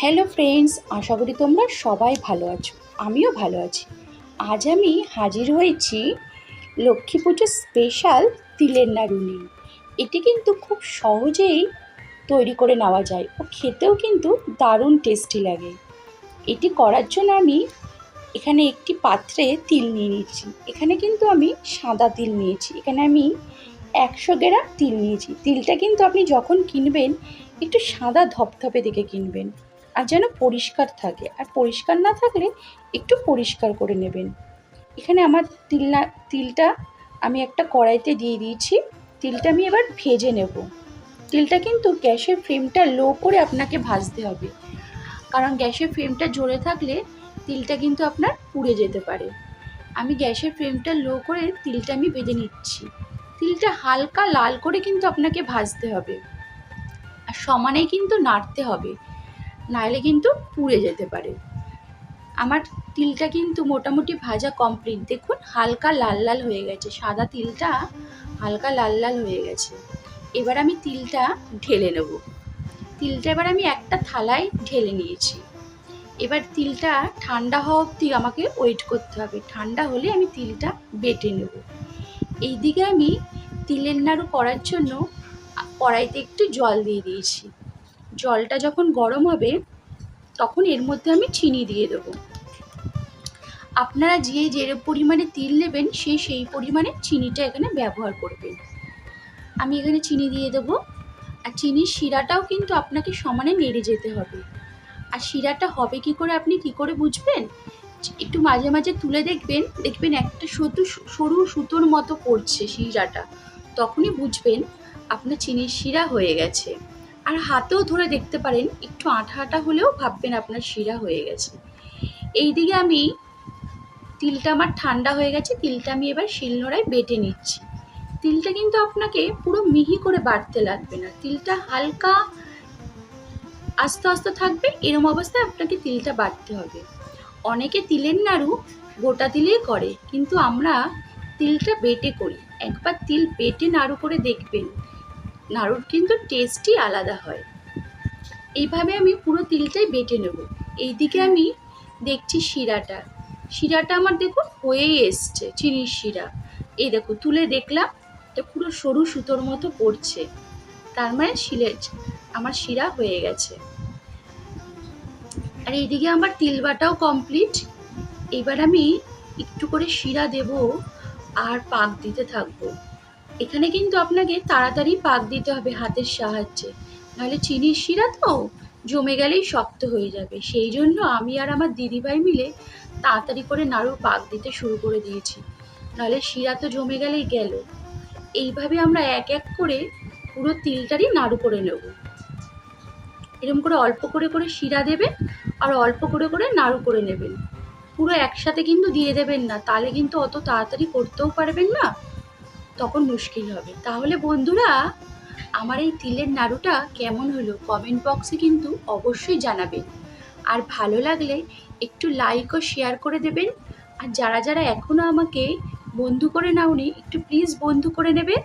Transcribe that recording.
Hello friends আশা করি তোমরা সবাই ভালো আছো। আমিও ভালো আছি। আজ আমি হাজির হয়েছি লক্ষ্মী পুজোর স্পেশাল তিলের নাড়ু নিয়ে। এটি কিন্তু খুব সহজেই তৈরি করে নেওয়া যায় ও খেতেও কিন্তু দারুণ টেস্টি লাগে। এটি করার জন্য আমি এখানে একটি পাত্রে তিল নিয়ে নিচ্ছি এখানে কিন্তু আমি সাদা তিল নিয়েছি। এখানে আমি একশো গ্রাম তিল নিয়েছি। তিলটা কিন্তু আপনি যখন কিনবেন, একটু সাদা ধপধপে দেখে কিনবেন। আর যেন পরিষ্কার থাকে। আর পরিষ্কার না থাকলে একটু পরিষ্কার করে নেবেন। এখানে আমার তিল না তিলটা আমি একটা কড়াইতে দিয়ে দিয়েছি। তিলটা আমি এবার ভেজে নেব। তিলটা কিন্তু গ্যাসের ফ্লেমটা লো করে আপনাকে ভাজতে হবে। কারণ গ্যাসের ফ্লেমটা জোরে থাকলে তিলটা কিন্তু আপনার পুড়ে যেতে পারে। আমি গ্যাসের ফ্লেমটা লো করে তিলটা আমি ভেজে নিচ্ছি। তিলটা হালকা লাল করে কিন্তু আপনাকে ভাজতে হবে। আর সমানেই কিন্তু নাড়তে হবে। নাহলে কিন্তু পুড়ে যেতে পারে। আমার তিলটা কিন্তু মোটামুটি ভাজা কমপ্লিট দেখুন, হালকা লাল লাল হয়ে গেছে। সাদা তিলটা হালকা লাল লাল হয়ে গেছে। এবার আমি তিলটা ঢেলে নেব। তিলটা এবার আমি একটা থালায় ঢেলে নিয়েছি। এবার তিলটা ঠান্ডা হওয়া অবধি আমাকে ওয়েট করতে হবে। ঠান্ডা হলে আমি তিলটা বেটে নেব। এইদিকে আমি তিলের নাড়ু করার জন্য কড়াইতে একটু জল দিয়ে দিয়েছি। জলটা যখন গরম হবে, তখন এর মধ্যে আমি চিনি দিয়ে দেবো। আপনারা যে যে পরিমাণে তিল নেবেন সেই সেই পরিমাণে চিনিটা এখানে ব্যবহার করবেন। আমি এখানে চিনি দিয়ে দেবো। আর চিনির শিরাটাও কিন্তু আপনাকে সমানে নেড়ে যেতে হবে। আর শিরাটা হবে কি করে আপনি কি করে বুঝবেন? একটু মাঝে মাঝে তুলে দেখবেন দেখবেন একটা সুতো সরু সুতোর মতো পড়ছে শিরাটা। তখনই বুঝবেন আপনার চিনির শিরা হয়ে গেছে। আর হাতেও ধরে দেখতে পারেন, একটু আঠা আঠা হলেও ভাববেন আপনার শিরা হয়ে গেছে। এই দিকে আমি তিলটা আমার ঠান্ডা হয়ে গেছে, তিলটা আমি এবার শিলনোড়ায় বেটে নিচ্ছি। তিলটা কিন্তু আপনাকে পুরো মিহি করে বাড়তে লাগবে না। তিলটা হালকা আস্তে আস্তে থাকবে, এরম অবস্থায় আপনাকে তিলটা বাড়তে হবে। অনেকে তিলের নাড়ু গোটা তিলেই করে, কিন্তু আমরা তিলটা বেটে করি। একবার তিল বেটে নাড়ু করে দেখবেন নাড়ুর কিন্তু টেস্টই আলাদা হয়। এইভাবে আমি পুরো তিলটাই বেটে নেব। এইদিকে আমি দেখছি শিরাটা। শিরাটা আমার দেখুন হয়েই এসছে, চিনির শিরা। এই দেখো, তুলে দেখলাম, এটা পুরো সরু সুতোর মতো পড়ছে। তার মানে শিলে, আমার শিরা হয়ে গেছে। আর এইদিকে আমার তিল বাটাও কমপ্লিট এবার আমি একটু করে শিরা দেব আর পাক দিতে থাকব। এখানে কিন্তু আপনাকে তাড়াতাড়ি পাক দিতে হবে হাতের সাহায্যে। নাহলে চিনির শিরা তো জমে গেলেই শক্ত হয়ে যাবে। সেই জন্য আমি আর আমার দিদিভাই মিলে তাড়াতাড়ি করে নাড়ু পাক দিতে শুরু করে দিয়েছি। নাহলে শিরা তো জমে গেলেই গেল। এইভাবে আমরা এক এক করে পুরো তিলটারই নাড়ু করে নেব। এরকম করে অল্প করে করে শিরা দেবেন আর অল্প করে করে নাড়ু করে নেবেন। পুরো একসাথে কিন্তু দিয়ে দেবেন না। তাহলে কিন্তু অত তাড়াতাড়ি করতেও পারবেন না। তখন মুশকিল হবে। তাহলে বন্ধুরা, আমার এই তিলের নাড়ুটা কেমন হলো কমেন্ট বক্সে কিন্তু অবশ্যই জানাবেন আর ভালো লাগলে একটু লাইক ও শেয়ার করে দেবেন। আর যারা যারা এখনও আমাকে বন্ধু করে নাওনি, একটু প্লিজ বন্ধু করে নেবে।